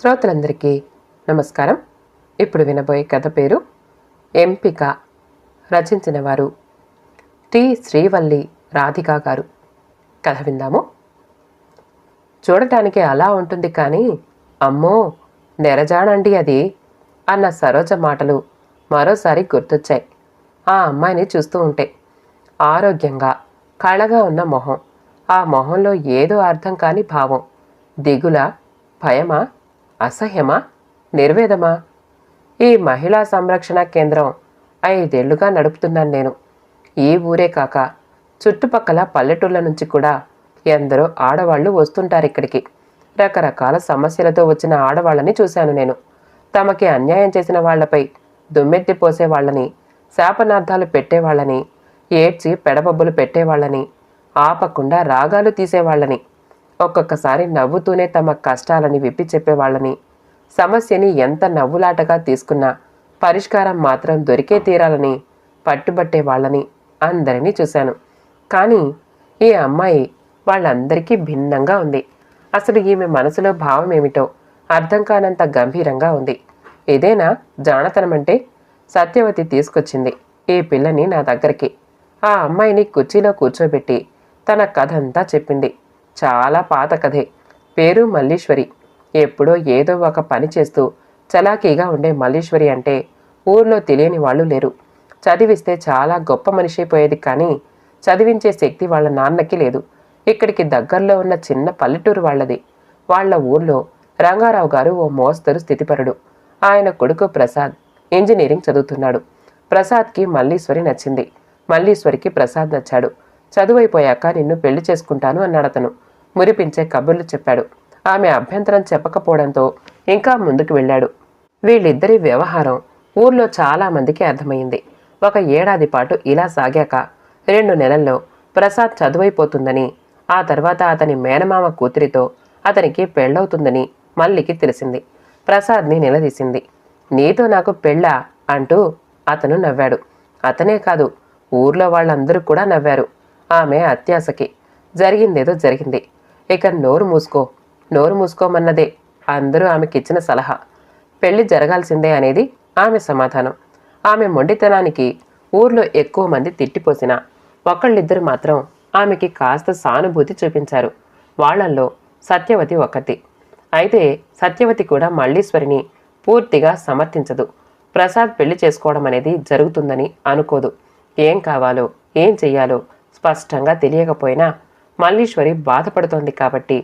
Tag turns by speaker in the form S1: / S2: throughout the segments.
S1: శ్రోతలందరికీ నమస్కారం. ఇప్పుడు వినబోయే కథ పేరు ఎంపిక. రచించిన వారు టి. శ్రీవల్లి రాధికా గారు. కథ విందాము. చూడటానికి అలా ఉంటుంది కానీ అమ్మో నెరజాడండి అది అన్న సరోజ మాటలు మరోసారి గుర్తొచ్చాయి. ఆ అమ్మాయిని చూస్తూ ఉంటే ఆరోగ్యంగా కళగా ఉన్న మొహం. ఆ మొహంలో ఏదో అర్థం కాని భావం. దిగుల భయమా? అసహ్యమా? నిర్వేదమా? ఈ మహిళా సంరక్షణ కేంద్రం ఐదేళ్ళుగా నడుపుతున్నాను నేను. ఈ ఊరే కాక చుట్టుపక్కల పల్లెటూళ్ళ నుంచి కూడా ఎందరో ఆడవాళ్ళు వస్తుంటారు ఇక్కడికి. రకరకాల సమస్యలతో వచ్చిన ఆడవాళ్ళని చూశాను నేను. తమకి అన్యాయం చేసిన వాళ్ళపై దుమ్మెత్తి పోసే వాళ్ళని శాపనార్థాలు పెట్టేవాళ్ళని ఏడ్చి పెడబబ్బులు పెట్టేవాళ్ళని ఆపకుండా రాగాలు తీసేవాళ్ళని ఒక్కొక్కసారి నవ్వుతూనే తమ కష్టాలని విప్పి చెప్పేవాళ్ళని. సమస్యని ఎంత నవ్వులాటగా తీసుకున్నా పరిష్కారం మాత్రం దొరికే తీరాలని పట్టుబట్టే వాళ్ళని అందరినీ చూశాను. కానీ ఈ అమ్మాయి వాళ్ళందరికీ భిన్నంగా ఉంది. అసలు ఈమె మనసులో భావం ఏమిటో అర్థం కానంత గంభీరంగా ఉంది. ఇదేనా జానతనమంటే? సత్యవతి తీసుకొచ్చింది ఈ పిల్లని నా దగ్గరికి. ఆ అమ్మాయిని కుర్చీలో కూర్చోబెట్టి తన కథంతా చెప్పింది. చాలా పాత కథే. పేరు మల్లీశ్వరి. ఎప్పుడో ఏదో ఒక పని చేస్తూ చలాకీగా ఉండే మల్లీశ్వరి అంటే ఊర్లో తెలియని వాళ్ళు లేరు. చదివిస్తే చాలా గొప్ప మనిషి అయిపోయేది కానీ చదివించే శక్తి వాళ్ళ నాన్నకి లేదు. ఇక్కడికి దగ్గరలో ఉన్న చిన్న పల్లెటూరు వాళ్ళది. వాళ్ళ ఊర్లో రంగారావు గారు ఓ మోస్తరు స్థితిపరుడు. ఆయన కొడుకు ప్రసాద్ ఇంజనీరింగ్ చదువుతున్నాడు. ప్రసాద్కి మల్లీశ్వరి నచ్చింది. మల్లీశ్వరికి ప్రసాద్ నచ్చాడు. చదువైపోయాక నిన్ను పెళ్ళి చేసుకుంటాను అన్నాడతను. అతను మురిపించే కబుర్లు చెప్పాడు. ఆమె అభ్యంతరం చెప్పకపోవడంతో ఇంకా ముందుకు వెళ్ళాడు. వీళ్ళిద్దరి వ్యవహారం ఊర్లో చాలామందికి అర్థమైంది ఒక ఏడాది పాటు ఇలా సాగాక రెండు నెలల్లో ప్రసాద్ చదువైపోతుందని ఆ తర్వాత అతని మేనమామ కూతురితో అతనికి పెళ్ళవుతుందని మల్లికి తెలిసింది. ప్రసాద్ని నిలదీసింది. నీతో నాకు పెళ్ళా? అంటూ అతను నవ్వాడు. అతనే కాదు ఊర్లో వాళ్ళందరూ కూడా నవ్వారు. ఆమె అత్యాశకి. జరిగిందేదో జరిగింది. ఇక నోరు మూసుకో. నోరు మూసుకోమన్నదే. అందరూ ఆమెకిచ్చిన సలహా. పెళ్ళి జరగాల్సిందే అనేది ఆమె సమాధానం. ఆమె మొండితనానికి ఊర్లో ఎక్కువ మంది తిట్టిపోసినా ఒకళ్ళిద్దరు మాత్రం ఆమెకి కాస్త సానుభూతి చూపించారు. వాళ్ళల్లో సత్యవతి ఒకటి. అయితే సత్యవతి కూడా మల్లీశ్వరిని పూర్తిగా సమర్థించదు. ప్రసాద్ పెళ్ళి చేసుకోవడం అనేది జరుగుతుందని అనుకోదు. ఏం కావాలో ఏం చెయ్యాలో స్పష్టంగా తెలియకపోయినా మల్లీశ్వరి బాధపడుతోంది కాబట్టి.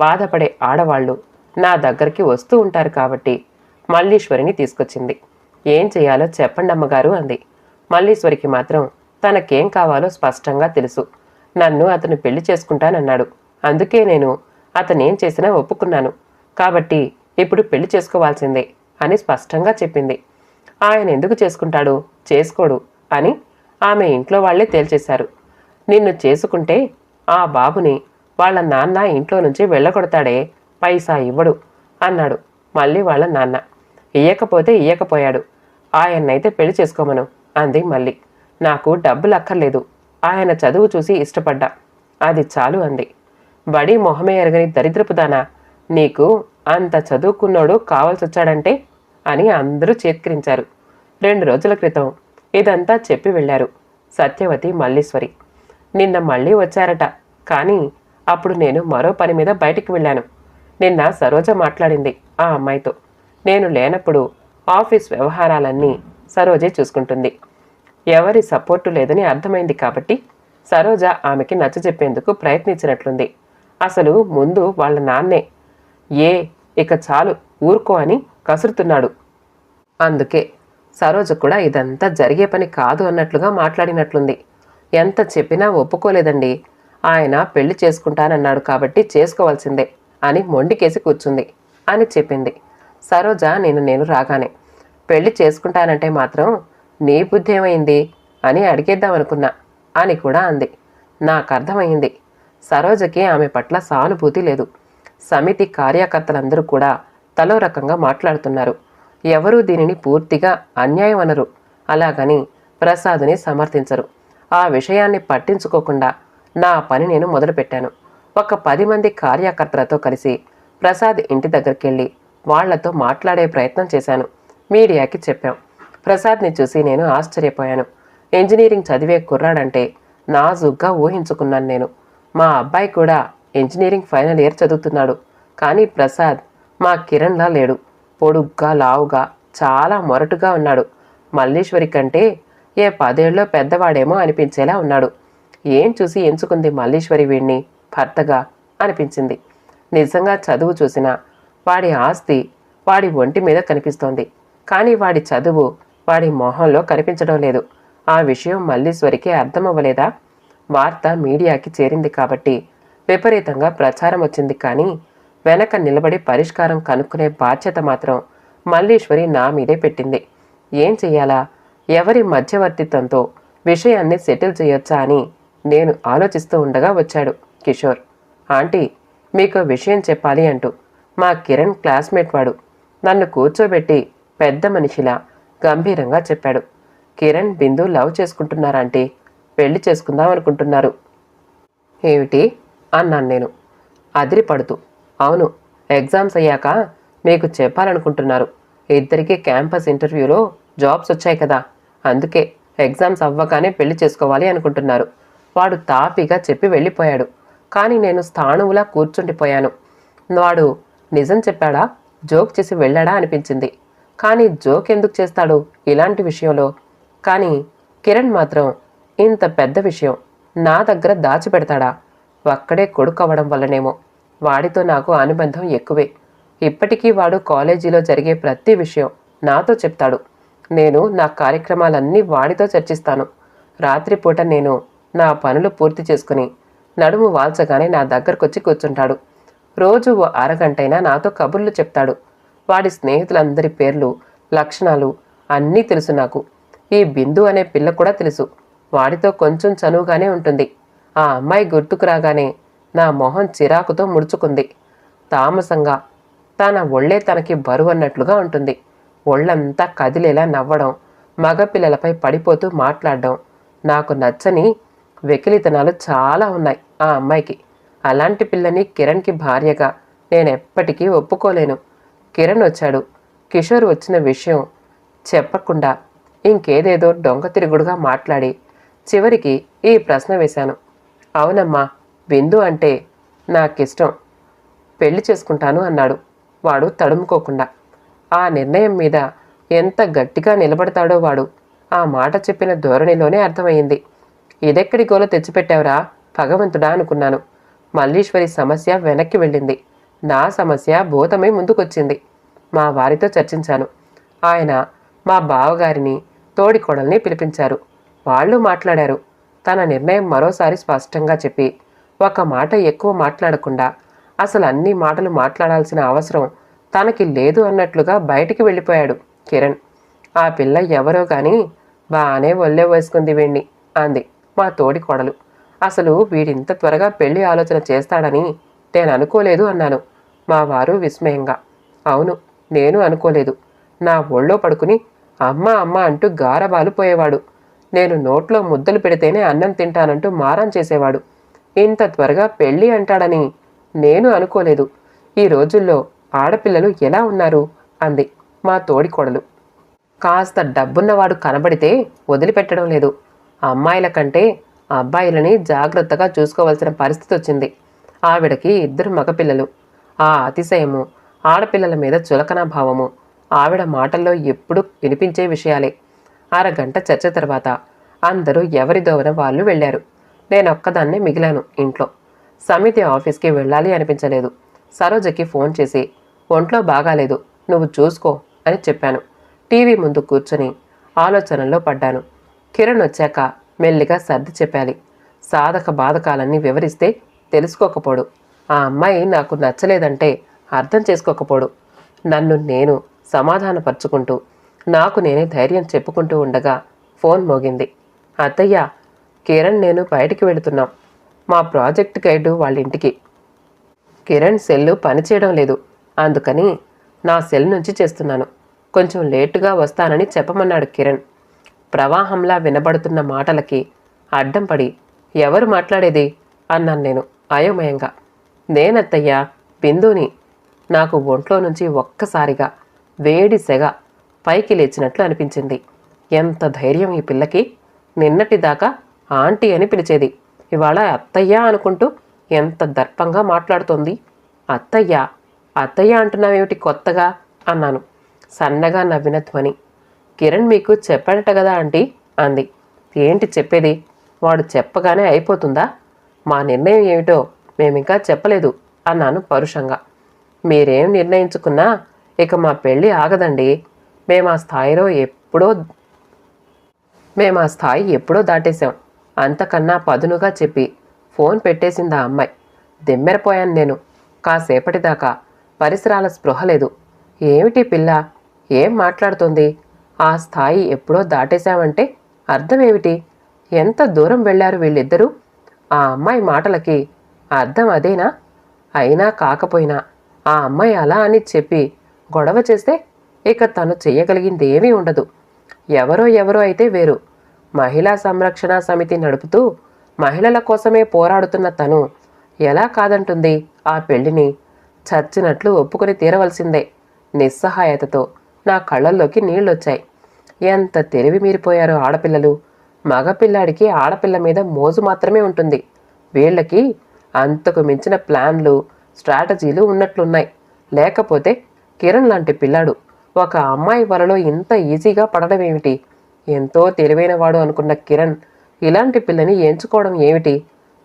S1: బాధపడే ఆడవాళ్ళు నా దగ్గరికి వస్తూ ఉంటారు కాబట్టి మల్లీశ్వరిని తీసుకొచ్చింది. ఏం చేయాలో చెప్పండి అమ్మగారు అంది. మల్లీశ్వరికి మాత్రం తనకేం కావాలో స్పష్టంగా తెలుసు. నన్ను అతను పెళ్ళి చేసుకుంటానన్నాడు. అందుకే నేను అతనేం చేసినా ఒప్పుకున్నాను. కాబట్టి ఇప్పుడు పెళ్ళి చేసుకోవాల్సిందే అని స్పష్టంగా చెప్పింది. ఆయన ఎందుకు చేసుకుంటాడు? చేసుకోడు అని ఆమె ఇంట్లో వాళ్ళే తేల్చేశారు. నిన్ను చేసుకుంటే ఆ బాబుని వాళ్ళ నాన్న ఇంట్లో నుంచి వెళ్ళగొడతాడే పైసా ఇవ్వడు అన్నాడు. మళ్ళీ వాళ్ళ నాన్న ఇయ్యకపోతే ఇయ్యకపోయాడు. ఆయన్నైతే పెళ్ళి చేసుకోమను అంది మళ్ళీ. నాకు డబ్బులు అక్కర్లేదు. ఆయన చదువు చూసి ఇష్టపడ్డా. అది చాలు అంది. బడి మొహమే ఎరగని దరిద్రపుదానా నీకు అంత చదువుకున్నోడు కావాల్సొచ్చాడంటే? అని అందరూ చేత్కరించారు. రెండు రోజుల క్రితం ఇదంతా చెప్పి వెళ్ళారు సత్యవతి మల్లీశ్వరి. నిన్న మళ్ళీ వచ్చారట. కానీ అప్పుడు నేను మరో పని మీద బయటికి వెళ్ళాను. నిన్న సరోజ మాట్లాడింది ఆ అమ్మాయితో. నేను లేనప్పుడు ఆఫీస్ వ్యవహారాలన్నీ సరోజే చూసుకుంటుంది. ఎవరి సపోర్టు లేదని అర్థమైంది కాబట్టి సరోజ ఆమెకి నచ్చజెప్పేందుకు ప్రయత్నించినట్లుంది. అసలు ముందు వాళ్ళ నాన్నే ఏ ఇక చాలు ఊరుకో అని కసురుతున్నాడు. అందుకే సరోజ కూడా ఇదంతా జరిగే పని కాదు అన్నట్లుగా మాట్లాడినట్లుంది. ఎంత చెప్పినా ఒప్పుకోలేదండి. ఆయన పెళ్ళి చేసుకుంటానన్నాడు కాబట్టి చేసుకోవాల్సిందే అని మొండికేసి కూర్చుంది అని చెప్పింది. సరోజ నేను నేను రాగానే పెళ్ళి చేసుకుంటానంటే మాత్రం నీ బుద్ధి ఏమైంది అని అడిగేద్దామనుకున్నా అని కూడా అంది. నాకు అర్థమైంది సరోజకి ఆమె పట్ల సానుభూతి లేదు. సమితి కార్యకర్తలందరూ కూడా తలో రకంగా మాట్లాడుతున్నారు. ఎవరూ దీనిని పూర్తిగా అన్యాయం అనరు అలాగని ప్రసాద్ని సమర్థించరు. ఆ విషయాన్ని పట్టించుకోకుండా నా పని నేను మొదలుపెట్టాను. ఒక పది మంది కార్యకర్తలతో కలిసి ప్రసాద్ ఇంటి దగ్గరికి వెళ్ళి వాళ్ళతో మాట్లాడే ప్రయత్నం చేశాను. మీడియాకి చెప్పాం. ప్రసాద్ని చూసి నేను ఆశ్చర్యపోయాను. ఇంజనీరింగ్ చదివే కుర్రాడంటే నాజుగ్గా ఊహించుకున్నాను నేను. మా అబ్బాయి కూడా ఇంజనీరింగ్ ఫైనల్ ఇయర్ చదువుతున్నాడు. కానీ ప్రసాద్ మా కిరణ్లా లేడు. పొడుగ్గా లావుగా చాలా మొరటుగా ఉన్నాడు. మల్లీశ్వరి కంటే ఏ పదేళ్ళలో పెద్దవాడేమో అనిపించేలా ఉన్నాడు. ఏం చూసి ఎంచుకుంది మల్లీశ్వరి వీణ్ణి? భర్తగా అనిపించింది. నిజంగా చదువు చూసినా వాడి ఆస్తి వాడి ఒంటి మీద కనిపిస్తోంది. కానీ వాడి చదువు వాడి మొహంలో కనిపించడం లేదు. ఆ విషయం మల్లీశ్వరికి అర్థమవ్వలేదా? వార్త మీడియాకి చేరింది కాబట్టి విపరీతంగా ప్రచారం వచ్చింది కానీ వెనక నిలబడి పరిష్కారం కనుక్కునే బాధ్యత మాత్రం మల్లీశ్వరి నా మీదే పెట్టింది. ఏం చెయ్యాలా? ఎవరి మధ్యవర్తిత్వంతో విషయాన్ని సెటిల్ చేయొచ్చా అని నేను ఆలోచిస్తూ ఉండగా వచ్చాడు కిషోర్. ఆంటీ మీకు విషయం చెప్పాలి అంటూ మా కిరణ్ క్లాస్మేట్ వాడు నన్ను కూర్చోబెట్టి పెద్ద మనిషిలా గంభీరంగా చెప్పాడు. కిరణ్ బిందు లవ్ చేసుకుంటున్నారంటే పెళ్ళి చేసుకుందాం అనుకుంటున్నారు. ఏమిటి? అన్నాను నేను. అదిరిపడుతూ. అవును ఎగ్జామ్స్ అయ్యాక మీకు చెప్పాలనుకుంటున్నారు. ఇద్దరికి క్యాంపస్ ఇంటర్వ్యూలో జాబ్స్ వచ్చాయి కదా. అందుకే ఎగ్జామ్స్ అవ్వగానే పెళ్ళి చేసుకోవాలి అనుకుంటున్నారు. వాడు తాపిగా చెప్పి వెళ్ళిపోయాడు. కానీ నేను స్థాణువులా కూర్చుండిపోయాను. వాడు నిజం చెప్పాడా? జోక్ చేసి వెళ్ళాడా అనిపించింది. కానీ జోక్ ఎందుకు చేస్తాడు ఇలాంటి విషయంలో? కానీ కిరణ్ మాత్రం ఇంత పెద్ద విషయం నా దగ్గర దాచిపెడతాడా? ఒక్కడే కొడుకు అవ్వడం వల్లనేమో. వాడితో నాకు అనుబంధం ఎక్కువే. ఇప్పటికీ వాడు కాలేజీలో జరిగే ప్రతి విషయం నాతో చెప్తాడు. నేను నా కార్యక్రమాలన్నీ వాడితో చర్చిస్తాను. రాత్రిపూట నేను నా పనులు పూర్తి చేసుకుని నడుము వాల్చగానే నా దగ్గరకొచ్చి కూర్చుంటాడు. రోజు ఓ అరగంటైనా నాతో కబుర్లు చెప్తాడు. వాడి స్నేహితులందరి పేర్లు లక్షణాలు అన్నీ తెలుసు నాకు. ఈ బిందు అనే పిల్ల కూడా తెలుసు. వాడితో కొంచెం చనువుగానే ఉంటుంది. ఆ అమ్మాయి గుర్తుకు రాగానే నా మొహం చిరాకుతో ముడుచుకుంది. తామసంగా తన ఒళ్ళే తనకి బరువు అన్నట్లుగా ఉంటుంది. ఒళ్ళంతా కదిలేలా నవ్వడం మగపిల్లలపై పడిపోతూ మాట్లాడడం నాకు నచ్చని వెకిలితనాలు చాలా ఉన్నాయి ఆ అమ్మాయికి. అలాంటి పిల్లని కిరణ్కి భార్యగా నేను ఎప్పటికీ ఒప్పుకోలేను. కిరణ్ వచ్చాడు. కిషోర్ వచ్చిన విషయం చెప్పకుండా ఇంకేదేదో దొంగ తిరుగుడుగా మాట్లాడి చివరికి ఈ ప్రశ్న వేశాను. అవునమ్మా బిందు అంటే నాకిష్టం. పెళ్ళి చేసుకుంటాను అన్నాడు. వాడు తడుముకోకుండా. ఆ నిర్ణయం మీద ఎంత గట్టిగా నిలబడతాడో వాడు. ఆ మాట చెప్పిన ధోరణిలోనే అర్థమైంది ఇదెక్కడి గోల తెచ్చిపెట్టావురా? భగవంతుడా అనుకున్నాను. మల్లీశ్వరి సమస్య వెనక్కి వెళ్ళింది. నా సమస్య భూతమై ముందుకొచ్చింది. మా వారితో చర్చించాను. ఆయన మా బావగారిని తోడికోడల్ని పిలిపించారు. వాళ్ళు మాట్లాడారు. తన నిర్ణయం మరోసారి స్పష్టంగా చెప్పి ఒక మాట ఎక్కువ మాట్లాడకుండా అసలు అన్ని మాటలు మాట్లాడాల్సిన అవసరం తనకి లేదు అన్నట్లుగా బయటికి వెళ్ళిపోయాడు కిరణ్. ఆ పిల్ల ఎవరో కానీ బాగానే ఒళ్ళే వేసుకుంది వీణ్ణి అంది మా తోడి కొడలు. అసలు వీడింత త్వరగా పెళ్ళి ఆలోచన చేస్తాడని నేను అనుకోలేదు అన్నాను. మా వారు విస్మయంగా. అవును నేను అనుకోలేదు. నా ఒళ్ళో పడుకుని అమ్మ అమ్మ అంటూ గారబాలు పోయేవాడు. నేను నోట్లో ముద్దలు పెడితేనే అన్నం తింటానంటూ మారం చేసేవాడు. ఇంత త్వరగా పెళ్ళి అంటాడని నేను అనుకోలేదు. ఈ రోజుల్లో ఆడపిల్లలు ఎలా ఉన్నారు? అంది మా తోడి కొడలు కాస్త డబ్బున్నవాడు కనబడితే వదిలిపెట్టడం లేదు. అమ్మాయిల కంటే అబ్బాయిలని జాగ్రత్తగా చూసుకోవాల్సిన పరిస్థితి వచ్చింది. ఆవిడకి ఇద్దరు మగపిల్లలు. ఆ అతిశయము ఆడపిల్లల మీద చులకన భావము ఆవిడ మాటల్లో ఎప్పుడూ వినిపించే విషయాలే. అరగంట చర్చ తర్వాత అందరూ ఎవరి దోవన వాళ్ళు వెళ్ళారు. నేనొక్కదాన్నే మిగిలాను ఇంట్లో. సమితి ఆఫీస్కి వెళ్ళాలి అనిపించలేదు. సరోజకి ఫోన్ చేసి ఒంట్లో బాగాలేదు నువ్వు చూసుకో అని చెప్పాను. టీవీ ముందు కూర్చొని ఆలోచనల్లో పడ్డాను. కిరణ్ వచ్చాక మెల్లిగా సర్ది చెప్పాలి. సాధక బాధకాలన్నీ వివరిస్తే తెలుసుకోకపోడు. ఆ అమ్మాయి నాకు నచ్చలేదంటే అర్థం చేసుకోకపోడు. నన్ను నేను సమాధానపరుచుకుంటూ నాకు నేనే ధైర్యం చెప్పుకుంటూ ఉండగా ఫోన్ మోగింది. అత్తయ్య కిరణ్ నేను బయటికి వెళుతున్నాం. మా ప్రాజెక్ట్ గైడు వాళ్ళ ఇంటికి. కిరణ్ సెల్లు పనిచేయడం లేదు. అందుకని నా సెల్ నుంచి చేస్తున్నాను. కొంచెం లేటుగా వస్తానని చెప్పమన్నాడు కిరణ్. ప్రవాహంలా వినబడుతున్న మాటలకి అడ్డం పడి ఎవరు మాట్లాడేది? అన్నాను నేను అయోమయంగా. నేనత్తయ్యా బిందుని. నాకు ఒంట్లో నుంచి ఒక్కసారిగా వేడి సెగ పైకి లేచినట్లు అనిపించింది. ఎంత ధైర్యం ఈ పిల్లకి? నిన్నటిదాకా ఆంటీ అని పిలిచేది. ఇవాళ అత్తయ్య అనుకుంటూ ఎంత దర్పంగా మాట్లాడుతోంది? అత్తయ్య అత్తయ్య అంటున్నావేమిటి కొత్తగా? అన్నాను. సన్నగా నవ్విన ధ్వని. కిరణ్ మీకు చెప్పాడట కదా ఆంటీ? అంది. ఏంటి చెప్పేది? వాడు చెప్పగానే అయిపోతుందా? మా నిర్ణయం ఏమిటో మేమింకా చెప్పలేదు అన్నాను పరుషంగా. మీరేం నిర్ణయించుకున్నా ఇక మా పెళ్ళి ఆగదండి. మేము ఆ స్థాయిలో ఎప్పుడో మేము ఆ స్థాయి ఎప్పుడో దాటేశాం. అంతకన్నా పదునుగా చెప్పి ఫోన్ పెట్టేసింది ఆ అమ్మాయి. దిమ్మెరపోయాను నేను. కాసేపటిదాకా పరిసరాల స్పృహ లేదు. ఏమిటి పిల్ల? ఏం మాట్లాడుతుంది? ఆ స్థాయి ఎప్పుడో దాటేశామంటే అర్థమేమిటి? ఎంత దూరం వెళ్ళారు వీళ్ళిద్దరూ? ఆ అమ్మాయి మాటలకి అర్థం అదేనా? అయినా కాకపోయినా ఆ అమ్మాయి అలా అని చెప్పి గొడవ చేస్తే ఇక తను చేయగలిగింది ఏమీ ఉండదు. ఎవరో ఎవరో అయితే వేరు. మహిళా సంరక్షణ సమితి నడుపుతూ మహిళల కోసమే పోరాడుతున్న తను ఎలా కాదంటుంది ఆ పెళ్ళిని చచ్చినట్లు ఒప్పుకొని తీరవలసిందే. నిస్సహాయతతో నా కళ్ళల్లోకి నీళ్ళొచ్చాయి ఎంత తెలివి మీరిపోయారో ఆడపిల్లలు. మగపిల్లాడికి ఆడపిల్ల మీద మోజు మాత్రమే ఉంటుంది. వీళ్ళకి అంతకు మించిన ప్లాన్లు స్ట్రాటజీలు ఉన్నట్లున్నాయి. లేకపోతే కిరణ్ లాంటి పిల్లాడు ఒక అమ్మాయి వలలో ఇంత ఈజీగా పడడం ఏమిటి ఎంతో తెలివైనవాడు అనుకున్న కిరణ్ ఇలాంటి పిల్లని ఎంచుకోవడం ఏమిటి?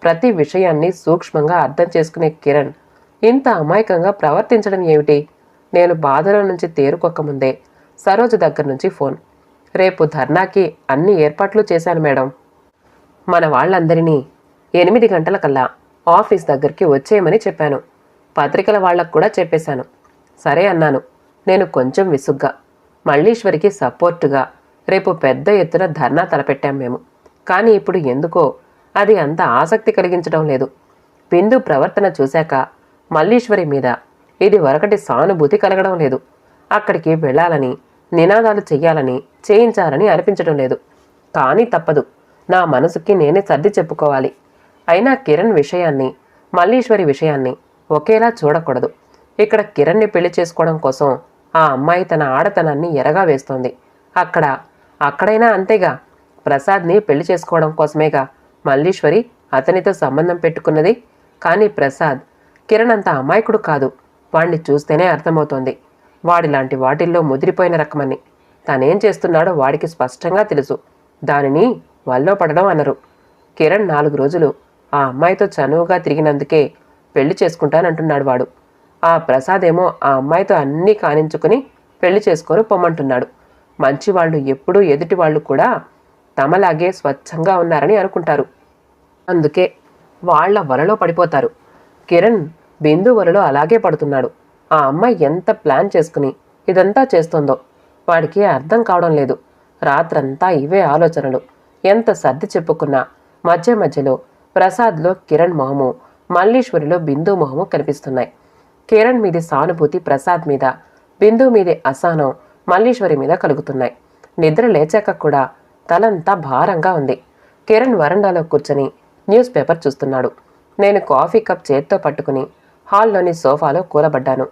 S1: ప్రతి విషయాన్ని సూక్ష్మంగా అర్థం చేసుకునే కిరణ్ ఇంత అమాయకంగా ప్రవర్తించడం ఏమిటి? నేను బాధల నుంచి తేరుకోకముందే సరోజ దగ్గర నుంచి ఫోన్. రేపు ధర్నాకి అన్ని ఏర్పాట్లు చేశాను మేడం. మన వాళ్ళందరినీ ఎనిమిది గంటలకల్లా ఆఫీస్ దగ్గరికి వచ్చేయమని చెప్పాను. పత్రికల వాళ్ళకు కూడా చెప్పేశాను. సరే అన్నాను. నేను కొంచెం విసుగ్గా మల్లీశ్వరికి సపోర్టుగా రేపు పెద్ద ఎత్తున ధర్నా తలపెట్టాం మేము. కానీ ఇప్పుడు ఎందుకో అది అంత ఆసక్తి కలిగించడం లేదు. బిందు ప్రవర్తన చూశాక మల్లీశ్వరి మీద ఇది వరకటి సానుభూతి కలగడం లేదు. అక్కడికి వెళ్ళాలని నినాదాలు చెయ్యాలని చేయించాలని అనిపించడం లేదు. కానీ తప్పదు. నా మనసుకి నేనే సర్ది చెప్పుకోవాలి. అయినా కిరణ్ విషయాన్ని మల్లీశ్వరి విషయాన్ని ఒకేలా చూడకూడదు. ఇక్కడ కిరణ్ని పెళ్ళి చేసుకోవడం కోసం ఆ అమ్మాయి తన ఆడతనాన్ని ఎరగా వేస్తోంది. అక్కడ అక్కడైనా అంతేగా. ప్రసాద్ని పెళ్ళి చేసుకోవడం కోసమేగా మల్లీశ్వరి అతనితో సంబంధం పెట్టుకున్నది. కానీ ప్రసాద్ కిరణ్ అంత అమాయకుడు కాదు. వాణ్ణి చూస్తేనే అర్థమవుతోంది. వాడిలాంటి వాటిల్లో ముదిరిపోయిన రకమని. తనేం చేస్తున్నాడో వాడికి స్పష్టంగా తెలుసు. దానిని వల్లో పడడం అనరు. కిరణ్ నాలుగు రోజులు ఆ అమ్మాయితో చనువుగా తిరిగినందుకే పెళ్ళి చేసుకుంటానంటున్నాడు వాడు. ఆ ప్రసాద్ ఏమో ఆ అమ్మాయితో అన్నీ కానించుకుని పెళ్ళి చేసుకొని పొమ్మంటున్నాడు. మంచివాళ్ళు ఎప్పుడూ ఎదుటి వాళ్ళు కూడా తమలాగే స్వచ్ఛంగా ఉన్నారని అనుకుంటారు. అందుకే వాళ్ళ వలలో పడిపోతారు. కిరణ్ బిందు వలలో అలాగే పడుతున్నాడు. ఆ అమ్మాయి ఎంత ప్లాన్ చేసుకుని ఇదంతా చేస్తుందో వాడికి అర్థం కావడం లేదు. రాత్రంతా ఇవే ఆలోచనలు. ఎంత సర్ది చెప్పుకున్నా మధ్య మధ్యలో ప్రసాద్లో కిరణ్ మొహము మల్లీశ్వరిలో బిందు మొహము కనిపిస్తున్నాయి. కిరణ్ మీది సానుభూతి ప్రసాద్ మీద బిందు మీది అసహనం మల్లీశ్వరి మీద కలుగుతున్నాయి. నిద్ర లేచాక కూడా తలంతా భారంగా ఉంది. కిరణ్ వరండాలో కూర్చొని న్యూస్ పేపర్ చూస్తున్నాడు. నేను కాఫీ కప్ చేత్తో పట్టుకుని హాల్లోని సోఫాలో కూలబడ్డాను.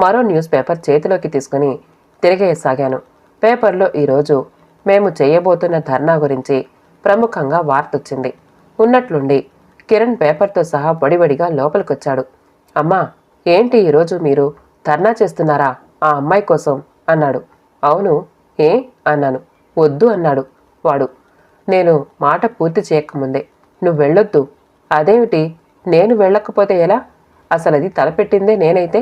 S1: మరో న్యూస్ పేపర్ చేతిలోకి తీసుకుని తిరిగేయసాగాను. పేపర్లో ఈరోజు మేము చేయబోతున్న ధర్నా గురించి ప్రముఖంగా వార్తొచ్చింది. ఉన్నట్లుండి కిరణ్ పేపర్తో సహా బడిబడిగా లోపలికొచ్చాడు. అమ్మా ఏంటి ఈరోజు మీరు ధర్నా చేస్తున్నారా? ఆ అమ్మాయి కోసం అన్నాడు. అవును ఏ? అన్నాను. వద్దు అన్నాడు వాడు. నేను మాట పూర్తి చేయకముందే. నువ్వు వెళ్ళొద్దు అదేమిటి? నేను వెళ్ళకపోతే ఎలా? అసలు అది తలపెట్టిందే నేనైతే.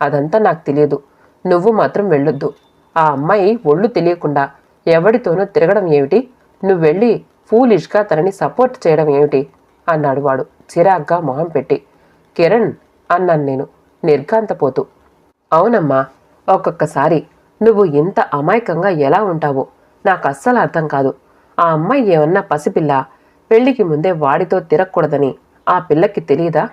S1: అదంతా నాకు తెలియదు. నువ్వు మాత్రం వెళ్ళొద్దు. ఆ అమ్మాయి ఒళ్ళు తెలియకుండా ఎవడితోనూ తిరగడం ఏమిటి? నువ్వు వెళ్ళి ఫూలిష్గా తనని సపోర్ట్ చేయడం ఏమిటి? అన్నాడు వాడు చిరాగ్గా మొహం పెట్టి. కిరణ్ అన్నాను నేను నిర్ఘాంతపోతూ. అవునమ్మా ఒక్కొక్కసారి నువ్వు ఇంత అమాయకంగా ఎలా ఉంటావో నాకు అస్సలు అర్థం కాదు. ఆ అమ్మాయి ఏమన్నా పసిపిల్ల పెళ్ళికి ముందే వాడితో తిరగకూడదని ఆ పిల్లకి తెలియదా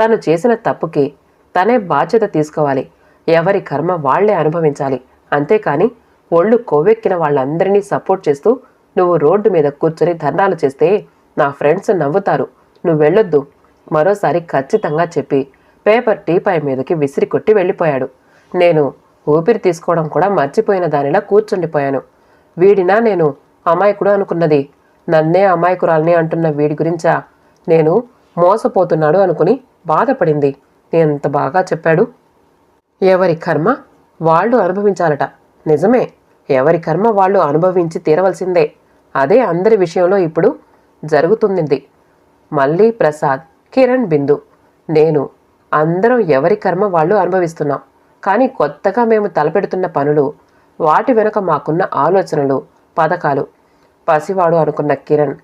S1: తను చేసిన తప్పుకి తనే బాధ్యత తీసుకోవాలి. ఎవరి కర్మ వాళ్ళే అనుభవించాలి. అంతేకాని ఒళ్ళు కొవ్వెక్కిన వాళ్ళందరినీ సపోర్ట్ చేస్తూ నువ్వు రోడ్డు మీద కూర్చొని ధర్నాలు చేస్తే నా ఫ్రెండ్స్ నవ్వుతారు. నువ్వు వెళ్ళొద్దు. మరోసారి ఖచ్చితంగా చెప్పి పేపర్ టీపాయ్ మీదకి విసిరి కొట్టి వెళ్ళిపోయాడు. నేను ఊపిరి తీసుకోవడం కూడా మర్చిపోయిన దానిలా కూర్చుండిపోయాను. వీడినా నేను అమాయకుడు అనుకున్నది. నన్నే అమాయకురాలని అంటున్న వీడి గురించా? నేను మోసపోతున్నాడు అనుకుని బాధపడింది. ఎంత బాగా చెప్పాడు. ఎవరి కర్మ వాళ్ళు అనుభవించాలట. నిజమే ఎవరి కర్మ వాళ్ళు అనుభవించి తీరవలసిందే. అదే అందరి విషయంలో ఇప్పుడు జరుగుతుంది మళ్ళీ ప్రసాద్ కిరణ్ బిందు. నేను అందరం ఎవరి కర్మ వాళ్ళు అనుభవిస్తున్నాం. కానీ కొత్తగా మేము తలపెడుతున్న పనులు వాటి వెనుక మాకున్న ఆలోచనలు పథకాలు. పసివాడు అనుకున్న కిరణ్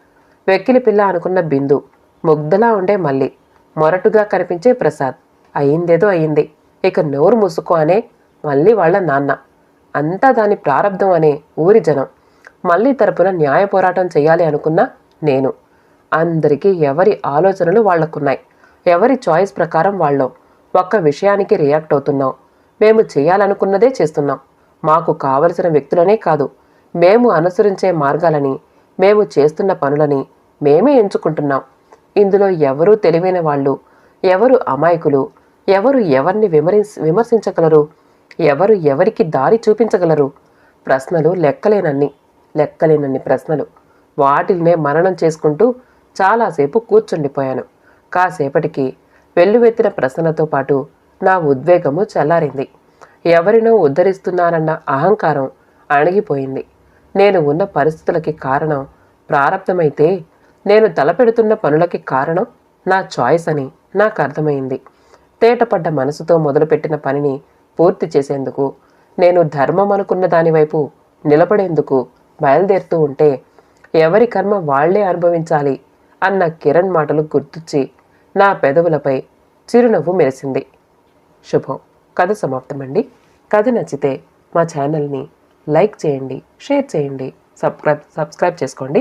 S1: వెక్కిలి పిల్ల అనుకున్న బిందు. ముగ్ధలా ఉండే మళ్ళీ మొరటుగా కనిపించే ప్రసాద్. అయిందేదో అయింది ఇక నోరు మూసుకో అనే మళ్ళీ వాళ్ళ నాన్న. అంతా దాని ప్రారంధం అనే ఊరి జనం. మళ్ళీ తరపున న్యాయ పోరాటం చేయాలి అనుకున్న నేను. అందరికీ ఎవరి ఆలోచనలు వాళ్ళకున్నాయి ఎవరి చాయిస్ ప్రకారం వాళ్ళం. ఒక్క విషయానికి రియాక్ట్ అవుతున్నాం. మేము చేయాలనుకున్నదే చేస్తున్నాం. మాకు కావలసిన వ్యక్తులనే కాదు. మేము అనుసరించే మార్గాలని మేము చేస్తున్న పనులని మేమే ఎంచుకుంటున్నాం. ఇందులో ఎవరు తెలివైన వాళ్ళు ఎవరు అమాయకులు ఎవరు ఎవరిని విమరి విమర్శించగలరు ఎవరు ఎవరికి దారి చూపించగలరు? ప్రశ్నలు లెక్కలేనన్ని లెక్కలేనన్ని ప్రశ్నలు. వాటిల్నే మరణం చేసుకుంటూ చాలాసేపు కూర్చుండిపోయాను. కాసేపటికి వెల్లువెత్తిన ప్రశ్నలతో పాటు నా ఉద్వేగము చల్లారింది. ఎవరినో ఉద్ధరిస్తున్నానన్న అహంకారం అణిగిపోయింది. నేను ఉన్న పరిస్థితులకి కారణం ప్రారంభమైతే నేను తలపెడుతున్న పనులకి కారణం నా చాయిస్ అని నాకు అర్థమైంది. తేటపడ్డ మనసుతో మొదలుపెట్టిన పనిని పూర్తి చేసేందుకు నేను ధర్మం అనుకున్న దానివైపు నిలబడేందుకు బయలుదేరుతూ ఉంటే ఎవరి కర్మ వాళ్ళే అనుభవించాలి అన్న కిరణ్ మాటలు గుర్తుచ్చి నా పెదవులపై చిరునవ్వు మెరిసింది. శుభం. కథ సమాప్తమండి. కథ నచ్చితే మా ఛానల్ని లైక్ చేయండి షేర్ చేయండి సబ్స్క్రైబ్ సబ్స్క్రైబ్ చేసుకోండి.